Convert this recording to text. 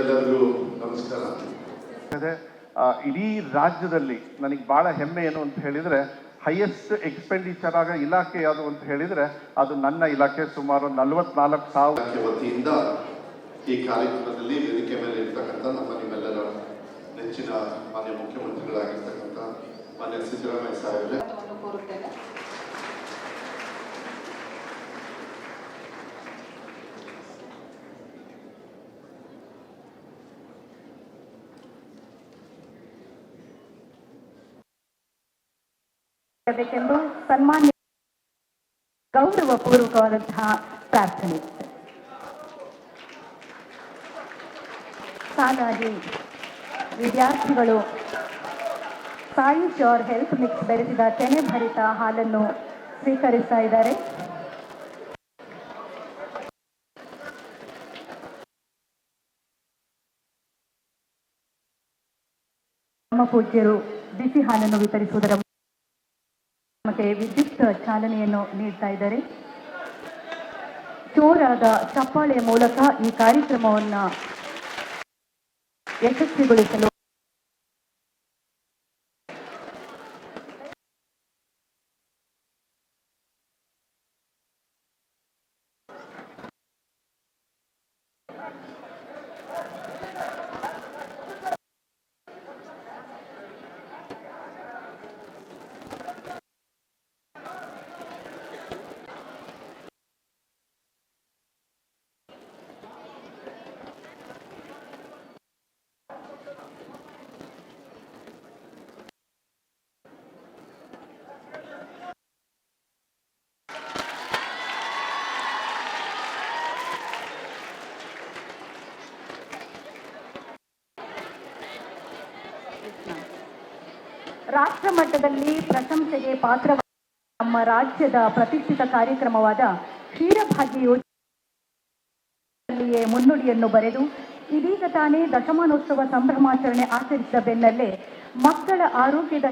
ಎಲ್ಲರಿಗೂ ನಮಸ್ಕಾರ. ಇಡೀ ರಾಜ್ಯದಲ್ಲಿ ನನಗೆ ಬಹಳ ಹೆಮ್ಮೆ ಏನು ಅಂತ ಹೇಳಿದ್ರೆ ಹೈಯೆಸ್ಟ್ ಎಕ್ಸ್ಪೆಂಡಿಚರ್ ಆಗ ಇಲಾಖೆ ಯಾವುದು ಅಂತ ಹೇಳಿದ್ರೆ ಅದು ನನ್ನ ಇಲಾಖೆ ಸುಮಾರು ನಲವತ್ನಾಲ್ಕು ಸಾವಿರ. ವತಿಯಿಂದ ಈ ಕಾರ್ಯಕ್ರಮದಲ್ಲಿ ವೇದಿಕೆ ಮೇಲೆ ಇರ್ತಕ್ಕಂಥ ನಮ್ಮ ನಿಮ್ಮೆಲ್ಲರ ನೆಚ್ಚಿನ ಮಾನ್ಯ ಮುಖ್ಯಮಂತ್ರಿಗಳಾಗಿರ್ತಕ್ಕಂಥ ಮಾನ್ಯ ಸಿದ್ದರಾಮಯ್ಯ ಸಾಹೇಬ್ರೆ. ಕೋರುತ್ತೇನೆ ಬೇಕೆಂದು ಸನ್ಮಾನ್ಯ ಗೌರವಪೂರ್ವಕವಾದಂತಹ ಪ್ರಾರ್ಥನೆ. ಸಾಲಾಗಿ ವಿದ್ಯಾರ್ಥಿಗಳು. ಸಾಯಿ ಶ್ಯೂರ್ ಹೆಲ್ತ್ ಮಿಕ್ಸ್ ಬೆರೆಸಿದ ತೆನೆ ಭರಿತ ಹಾಲನ್ನು ಸ್ವೀಕರಿಸ್ತಾ ಇದ್ದಾರೆ. ನಮ್ಮ ಪೂಜ್ಯರು ಬಿಸಿ ಹಾಲನ್ನು ವಿತರಿಸುವುದರ ಮತ್ತೆ ವಿದ್ಯುತ್ ಚಾಲನೆಯನ್ನು ನೀಡ್ತಾ ಇದ್ದಾರೆ. ಚೋರಾದ ಚಪ್ಪಾಳೆಯ ಮೂಲಕ ಈ ಕಾರ್ಯಕ್ರಮವನ್ನ ಯಶಸ್ವಿಗೊಳಿಸಲು ರಾಷ್ಟ್ರ ಮಟ್ಟದಲ್ಲಿ ಪ್ರಶಂಸೆಗೆ ಪಾತ್ರ ನಮ್ಮ ರಾಜ್ಯದ ಪ್ರತಿಷ್ಠಿತ ಕಾರ್ಯಕ್ರಮವಾದ ಕ್ಷೀರಭಾಗ್ಯ ಯೋಜನೆಯಲ್ಲಿಯೇ ಮುನ್ನುಡಿಯನ್ನು ಬರೆದು ಇದೀಗ ತಾನೇ ದಶಮಾನೋತ್ಸವ ಸಂಭ್ರಮಾಚರಣೆ ಆಚರಿಸಿದ ಬೆನ್ನಲ್ಲೇ ಮಕ್ಕಳ ಆರೋಗ್ಯದ